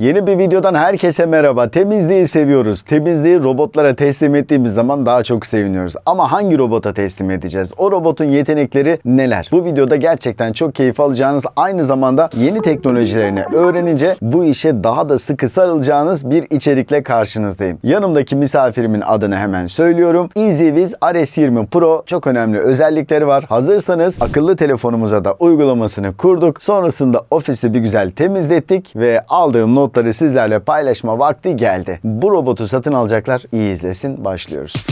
Yeni bir videodan herkese merhaba. Temizliği seviyoruz. Temizliği robotlara teslim ettiğimiz zaman daha çok seviniyoruz. Ama hangi robota teslim edeceğiz? O robotun yetenekleri neler? Bu videoda gerçekten çok keyif alacağınız, aynı zamanda yeni teknolojilerini öğrenince bu işe daha da sıkı sarılacağınız bir içerikle karşınızdayım. Yanımdaki misafirimin adını hemen söylüyorum. EasyWiz RS20 Pro çok önemli özellikleri var. Hazırsanız akıllı telefonumuza da uygulamasını kurduk. Sonrasında ofisi bir güzel temizlettik ve aldığım notları sizlerle paylaşma vakti geldi. Bu robotu satın alacaklar. İyi izlesin. Başlıyoruz.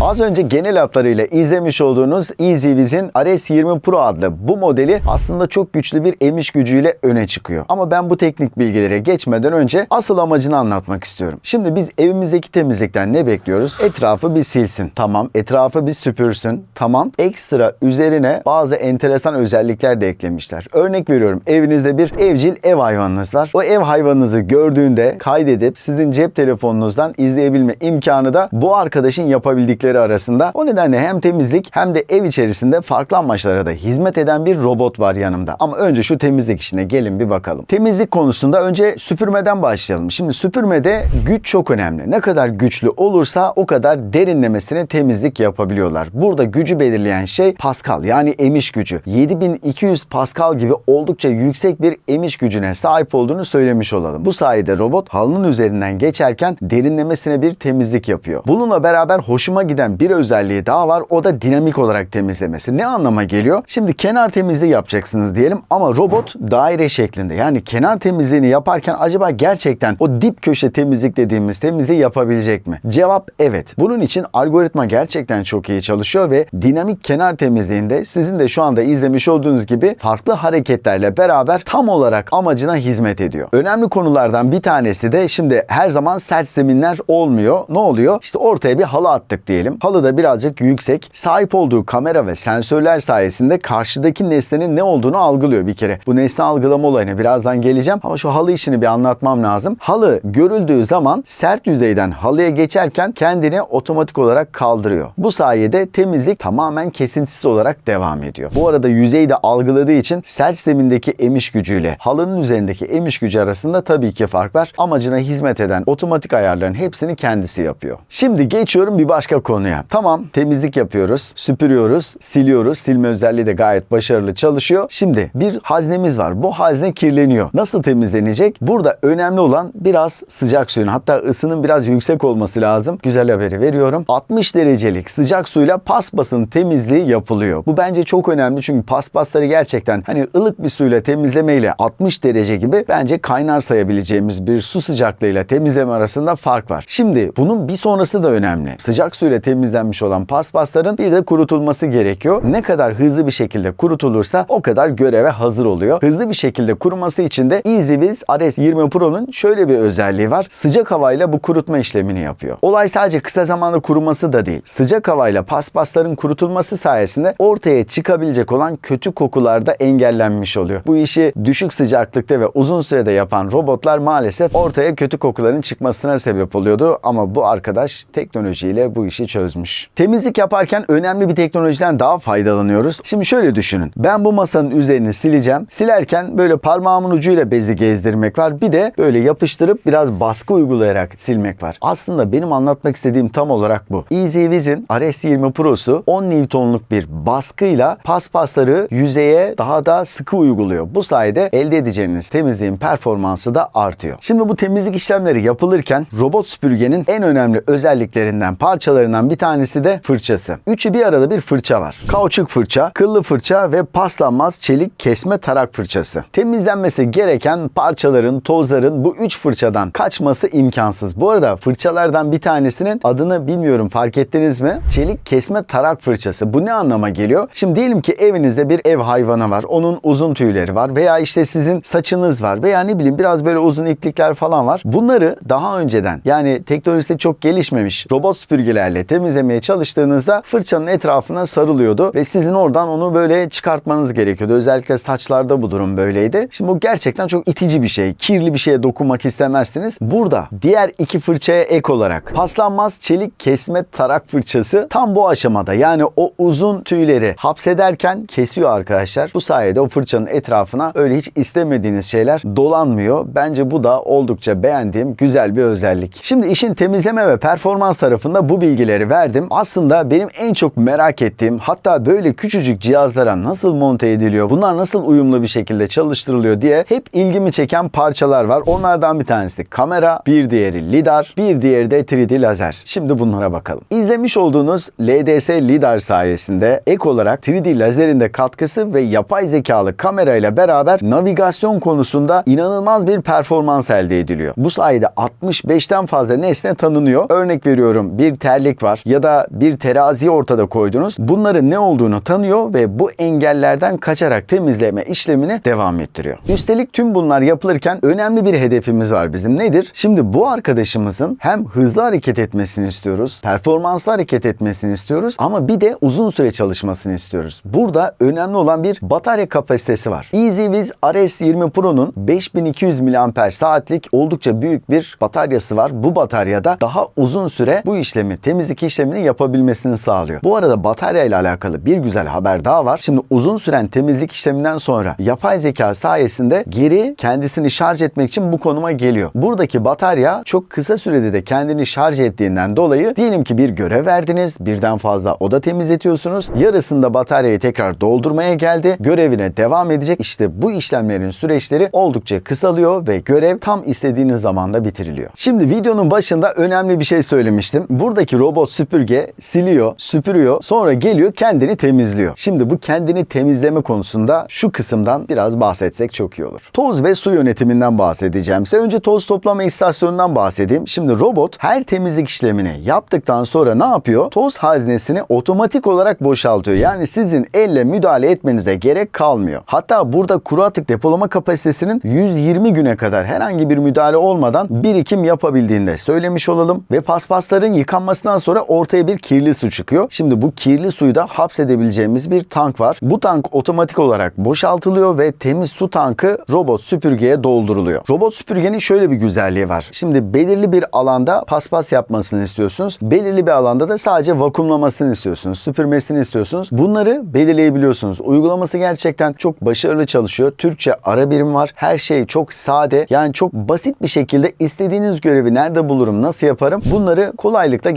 Az önce genel hatlarıyla izlemiş olduğunuz EasyWiz'in RS20 Pro adlı bu modeli aslında çok güçlü bir emiş gücüyle öne çıkıyor. Ama ben bu teknik bilgilere geçmeden önce asıl amacını anlatmak istiyorum. Şimdi biz evimizdeki temizlikten ne bekliyoruz? Etrafı bir silsin. Tamam. Etrafı bir süpürsün. Tamam. Ekstra üzerine bazı enteresan özellikler de eklemişler. Örnek veriyorum. Evinizde bir evcil ev hayvanınız var. O ev hayvanınızı gördüğünde kaydedip sizin cep telefonunuzdan izleyebilme imkanı da bu arkadaşın yapabildikleri arasında. O nedenle hem temizlik hem de ev içerisinde farklı amaçlara da hizmet eden bir robot var yanımda. Ama önce şu temizlik işine gelin bir bakalım. Temizlik konusunda önce süpürmeden başlayalım. Şimdi süpürmede güç çok önemli. Ne kadar güçlü olursa o kadar derinlemesine temizlik yapabiliyorlar. Burada gücü belirleyen şey Pascal yani emiş gücü. 7200 Pascal gibi oldukça yüksek bir emiş gücüne sahip olduğunu söylemiş olalım. Bu sayede robot halının üzerinden geçerken derinlemesine bir temizlik yapıyor. Bununla beraber hoşuma giden bir özelliği daha var. O da dinamik olarak temizlemesi. Ne anlama geliyor? Şimdi kenar temizliği yapacaksınız diyelim ama robot daire şeklinde. Yani kenar temizliğini yaparken acaba gerçekten o dip köşe temizlik dediğimiz temizliği yapabilecek mi? Cevap evet. Bunun için algoritma gerçekten çok iyi çalışıyor ve dinamik kenar temizliğinde sizin de şu anda izlemiş olduğunuz gibi farklı hareketlerle beraber tam olarak amacına hizmet ediyor. Önemli konulardan bir tanesi de şimdi her zaman sert zeminler olmuyor. Ne oluyor? İşte ortaya bir halı attık diyelim. Halı da birazcık yüksek. Sahip olduğu kamera ve sensörler sayesinde karşıdaki nesnenin ne olduğunu algılıyor bir kere. Bu nesne algılama olayına birazdan geleceğim ama şu halı işini bir anlatmam lazım. Halı görüldüğü zaman sert yüzeyden halıya geçerken kendini otomatik olarak kaldırıyor. Bu sayede temizlik tamamen kesintisiz olarak devam ediyor. Bu arada yüzeyi de algıladığı için sert zemindeki emiş gücüyle halının üzerindeki emiş gücü arasında tabii ki fark var. Amacına hizmet eden otomatik ayarların hepsini kendisi yapıyor. Şimdi geçiyorum bir başka konuya. Tamam temizlik yapıyoruz, süpürüyoruz, siliyoruz. Silme özelliği de gayet başarılı çalışıyor. Şimdi bir haznemiz var. Bu hazne kirleniyor. Nasıl temizlenecek? Burada önemli olan biraz sıcak suyun hatta ısının biraz yüksek olması lazım. Güzel haberi veriyorum. 60 derecelik sıcak suyla paspasın temizliği yapılıyor. Bu bence çok önemli çünkü paspasları gerçekten hani ılık bir suyla temizlemeyle 60 derece gibi bence kaynar sayabileceğimiz bir su sıcaklığıyla temizleme arasında fark var. Şimdi bunun bir sonrası da önemli. Sıcak suyla temizlenmiş olan paspasların bir de kurutulması gerekiyor. Ne kadar hızlı bir şekilde kurutulursa o kadar göreve hazır oluyor. Hızlı bir şekilde kuruması için de EasyWiz RS20 Pro'nun şöyle bir özelliği var. Sıcak havayla bu kurutma işlemini yapıyor. Olay sadece kısa zamanda kuruması da değil. Sıcak havayla paspasların kurutulması sayesinde ortaya çıkabilecek olan kötü kokular da engellenmiş oluyor. Bu işi düşük sıcaklıkta ve uzun sürede yapan robotlar maalesef ortaya kötü kokuların çıkmasına sebep oluyordu ama bu arkadaş teknolojiyle bu işi çözmüş. Temizlik yaparken önemli bir teknolojiden daha faydalanıyoruz. Şimdi şöyle düşünün. Ben bu masanın üzerini sileceğim. Silerken böyle parmağımın ucuyla bezi gezdirmek var. Bir de böyle yapıştırıp biraz baskı uygulayarak silmek var. Aslında benim anlatmak istediğim tam olarak bu. EasyWiz'in RS20 Pro'su 10 Newton'luk bir baskıyla paspasları yüzeye daha da sıkı uyguluyor. Bu sayede elde edeceğiniz temizliğin performansı da artıyor. Şimdi bu temizlik işlemleri yapılırken robot süpürgenin en önemli özelliklerinden, parçalarından bir tanesi de fırçası. Üçü bir arada bir fırça var. Kauçuk fırça, kıllı fırça ve paslanmaz çelik kesme tarak fırçası. Temizlenmesi gereken parçaların, tozların bu üç fırçadan kaçması imkansız. Bu arada fırçalardan bir tanesinin adını bilmiyorum fark ettiniz mi? Çelik kesme tarak fırçası. Bu ne anlama geliyor? Şimdi diyelim ki evinizde bir ev hayvanı var. Onun uzun tüyleri var veya işte sizin saçınız var veya ne bileyim biraz böyle uzun iplikler falan var. Bunları daha önceden yani teknolojisi çok gelişmemiş robot süpürgelerle temizlemeye çalıştığınızda fırçanın etrafına sarılıyordu ve sizin oradan onu böyle çıkartmanız gerekiyordu. Özellikle saçlarda bu durum böyleydi. Şimdi bu gerçekten çok itici bir şey. Kirli bir şeye dokunmak istemezsiniz. Burada diğer iki fırçaya ek olarak paslanmaz çelik kesme tarak fırçası tam bu aşamada yani o uzun tüyleri hapsederken kesiyor arkadaşlar. Bu sayede o fırçanın etrafına öyle hiç istemediğiniz şeyler dolanmıyor. Bence bu da oldukça beğendiğim güzel bir özellik. Şimdi işin temizleme ve performans tarafında bu bilgileri verdim. Aslında benim en çok merak ettiğim hatta böyle küçücük cihazlara nasıl monte ediliyor, bunlar nasıl uyumlu bir şekilde çalıştırılıyor diye hep ilgimi çeken parçalar var. Onlardan bir tanesi kamera, bir diğeri lidar, bir diğeri de 3D lazer. Şimdi bunlara bakalım. İzlemiş olduğunuz LDS lidar sayesinde ek olarak 3D lazerin de katkısı ve yapay zekalı kamera ile beraber navigasyon konusunda inanılmaz bir performans elde ediliyor. Bu sayede 65'ten fazla nesne tanınıyor. Örnek veriyorum bir terlik var ya da bir terazi ortada koydunuz. Bunların ne olduğunu tanıyor ve bu engellerden kaçarak temizleme işlemini devam ettiriyor. Üstelik tüm bunlar yapılırken önemli bir hedefimiz var bizim. Nedir? Şimdi bu arkadaşımızın hem hızlı hareket etmesini istiyoruz, performanslı hareket etmesini istiyoruz ama bir de uzun süre çalışmasını istiyoruz. Burada önemli olan bir batarya kapasitesi var. EasyWiz RS20 Pro'nun 5200 mAh saatlik oldukça büyük bir bataryası var. Bu bataryada daha uzun süre bu işlemi, temizlik işlemini yapabilmesini sağlıyor. Bu arada batarya ile alakalı bir güzel haber daha var. Şimdi uzun süren temizlik işleminden sonra yapay zeka sayesinde geri kendisini şarj etmek için bu konuma geliyor. Buradaki batarya çok kısa sürede de kendini şarj ettiğinden dolayı diyelim ki bir görev verdiniz, birden fazla oda temizletiyorsunuz. Yarısında bataryayı tekrar doldurmaya geldi. Görevine devam edecek. İşte bu işlemlerin süreçleri oldukça kısalıyor ve görev tam istediğiniz zamanda bitiriliyor. Şimdi videonun başında önemli bir şey söylemiştim. Buradaki robot süpürge siliyor, süpürüyor, sonra geliyor kendini temizliyor. Şimdi bu kendini temizleme konusunda şu kısımdan biraz bahsetsek çok iyi olur. Toz ve su yönetiminden bahsedeceğim. Size önce toz toplama istasyonundan bahsedeyim. Şimdi robot her temizlik işlemini yaptıktan sonra ne yapıyor? Toz haznesini otomatik olarak boşaltıyor. Yani sizin elle müdahale etmenize gerek kalmıyor. Hatta burada kuru atık depolama kapasitesinin 120 güne kadar herhangi bir müdahale olmadan birikim yapabildiğinde söylemiş olalım ve paspasların yıkanmasından sonra ortaya bir kirli su çıkıyor. Şimdi bu kirli suyu da hapsedebileceğimiz bir tank var. Bu tank otomatik olarak boşaltılıyor ve temiz su tankı robot süpürgeye dolduruluyor. Robot süpürgenin şöyle bir güzelliği var. Şimdi belirli bir alanda paspas yapmasını istiyorsunuz. Belirli bir alanda da sadece vakumlamasını istiyorsunuz. Süpürmesini istiyorsunuz. Bunları belirleyebiliyorsunuz. Uygulaması gerçekten çok başarılı çalışıyor. Türkçe ara birim var. Her şey çok sade. Yani çok basit bir şekilde istediğiniz görevi nerede bulurum, nasıl yaparım bunları kolaylıkla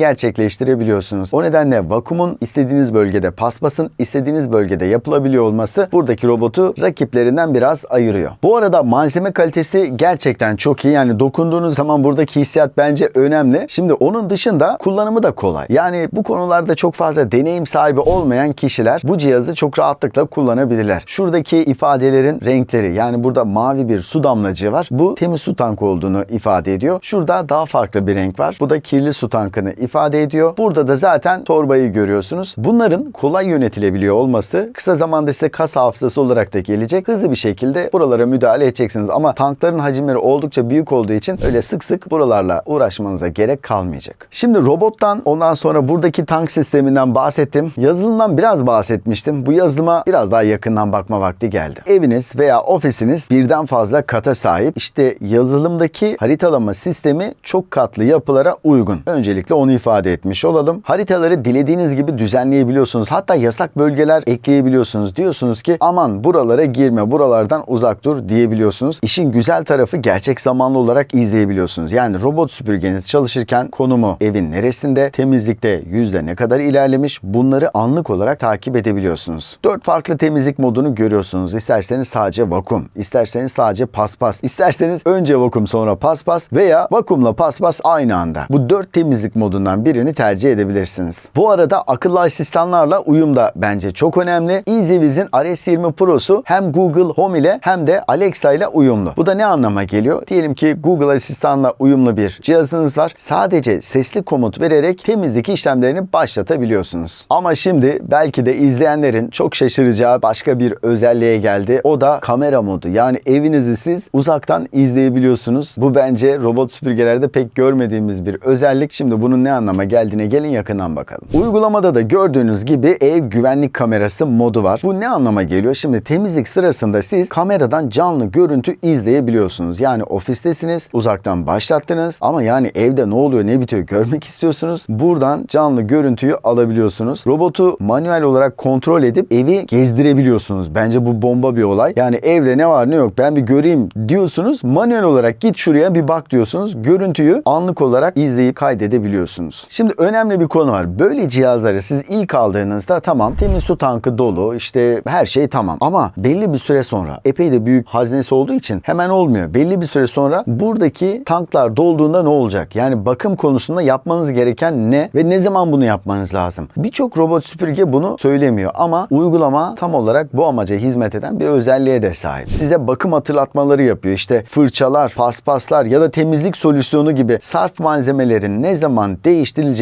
gerçekleştirebiliyorsunuz. O nedenle vakumun istediğiniz bölgede, paspasın istediğiniz bölgede yapılabiliyor olması buradaki robotu rakiplerinden biraz ayırıyor. Bu arada malzeme kalitesi gerçekten çok iyi. Yani dokunduğunuz zaman buradaki hissiyat bence önemli. Şimdi onun dışında kullanımı da kolay. Yani bu konularda çok fazla deneyim sahibi olmayan kişiler bu cihazı çok rahatlıkla kullanabilirler. Şuradaki ifadelerin renkleri yani burada mavi bir su damlacığı var. Bu temiz su tankı olduğunu ifade ediyor. Şurada daha farklı bir renk var. Bu da kirli su tankını ifade ediyor. Burada da zaten torbayı görüyorsunuz. Bunların kolay yönetilebiliyor olması kısa zamanda size kas hafızası olarak da gelecek. Hızlı bir şekilde buralara müdahale edeceksiniz. Ama tankların hacimleri oldukça büyük olduğu için öyle sık sık buralarla uğraşmanıza gerek kalmayacak. Şimdi robottan ondan sonra buradaki tank sisteminden bahsettim. Yazılımdan biraz bahsetmiştim. Bu yazılıma biraz daha yakından bakma vakti geldi. Eviniz veya ofisiniz birden fazla kata sahip. İşte yazılımdaki haritalama sistemi çok katlı yapılara uygun. Öncelikle onu ifade etmiş olalım. Haritaları dilediğiniz gibi düzenleyebiliyorsunuz. Hatta yasak bölgeler ekleyebiliyorsunuz. Diyorsunuz ki aman buralara girme, buralardan uzak dur diyebiliyorsunuz. İşin güzel tarafı gerçek zamanlı olarak izleyebiliyorsunuz. Yani robot süpürgeniz çalışırken konumu evin neresinde, temizlikte yüzde ne kadar ilerlemiş bunları anlık olarak takip edebiliyorsunuz. Dört farklı temizlik modunu görüyorsunuz. İsterseniz sadece vakum, isterseniz sadece paspas, isterseniz önce vakum sonra paspas veya vakumla paspas aynı anda. Bu dört temizlik modundan birini tercih edebilirsiniz. Bu arada akıllı asistanlarla uyum da bence çok önemli. EasyWiz'in RS20 Pro'su hem Google Home ile hem de Alexa ile uyumlu. Bu da ne anlama geliyor? Diyelim ki Google asistanla uyumlu bir cihazınız var. Sadece sesli komut vererek temizlik işlemlerini başlatabiliyorsunuz. Ama şimdi belki de izleyenlerin çok şaşıracağı başka bir özelliğe geldi. O da kamera modu. Yani evinizi siz uzaktan izleyebiliyorsunuz. Bu bence robot süpürgelerde pek görmediğimiz bir özellik. Şimdi bunun ne anlama geldiğini geldiğine gelin yakından bakalım. Uygulamada da gördüğünüz gibi ev güvenlik kamerası modu var. Bu ne anlama geliyor? Şimdi temizlik sırasında siz kameradan canlı görüntü izleyebiliyorsunuz. Yani ofistesiniz, uzaktan başlattınız ama yani evde ne oluyor ne bitiyor görmek istiyorsunuz. Buradan canlı görüntüyü alabiliyorsunuz. Robotu manuel olarak kontrol edip evi gezdirebiliyorsunuz. Bence bu bomba bir olay. Yani evde ne var ne yok ben bir göreyim diyorsunuz. Manuel olarak git şuraya bir bak diyorsunuz. Görüntüyü anlık olarak izleyip kaydedebiliyorsunuz. Şimdi önemli bir konu var. Böyle cihazları siz ilk aldığınızda tamam temiz su tankı dolu işte her şey tamam. Ama belli bir süre sonra epey de büyük haznesi olduğu için hemen olmuyor. Belli bir süre sonra buradaki tanklar dolduğunda ne olacak? Yani bakım konusunda yapmanız gereken ne ve ne zaman bunu yapmanız lazım? Birçok robot süpürge bunu söylemiyor ama uygulama tam olarak bu amaca hizmet eden bir özelliğe de sahip. Size bakım hatırlatmaları yapıyor. İşte fırçalar, paspaslar ya da temizlik solüsyonu gibi sarf malzemelerin ne zaman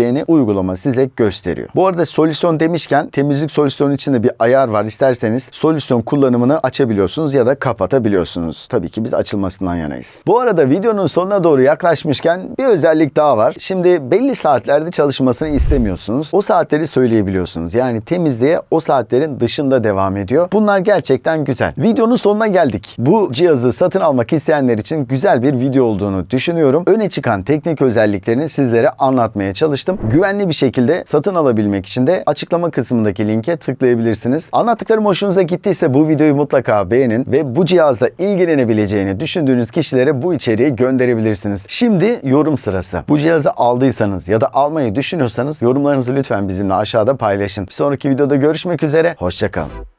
değiştirileceğini uygulama size gösteriyor. Bu arada solüsyon demişken temizlik solüsyonu içinde bir ayar var. İsterseniz solüsyon kullanımını açabiliyorsunuz ya da kapatabiliyorsunuz. Tabii ki biz açılmasından yanayız. Bu arada videonun sonuna doğru yaklaşmışken bir özellik daha var. Şimdi belli saatlerde çalışmasını istemiyorsunuz. O saatleri söyleyebiliyorsunuz. Yani temizliğe o saatlerin dışında devam ediyor. Bunlar gerçekten güzel. Videonun sonuna geldik. Bu cihazı satın almak isteyenler için güzel bir video olduğunu düşünüyorum. Öne çıkan teknik özelliklerini sizlere anlatmaya çalıştım. Güvenli bir şekilde satın alabilmek için de açıklama kısmındaki linke tıklayabilirsiniz. Anlattıklarım hoşunuza gittiyse bu videoyu mutlaka beğenin ve bu cihazla ilgilenebileceğini düşündüğünüz kişilere bu içeriği gönderebilirsiniz. Şimdi yorum sırası. Bu cihazı aldıysanız ya da almayı düşünüyorsanız yorumlarınızı lütfen bizimle aşağıda paylaşın. Bir sonraki videoda görüşmek üzere. Hoşçakalın.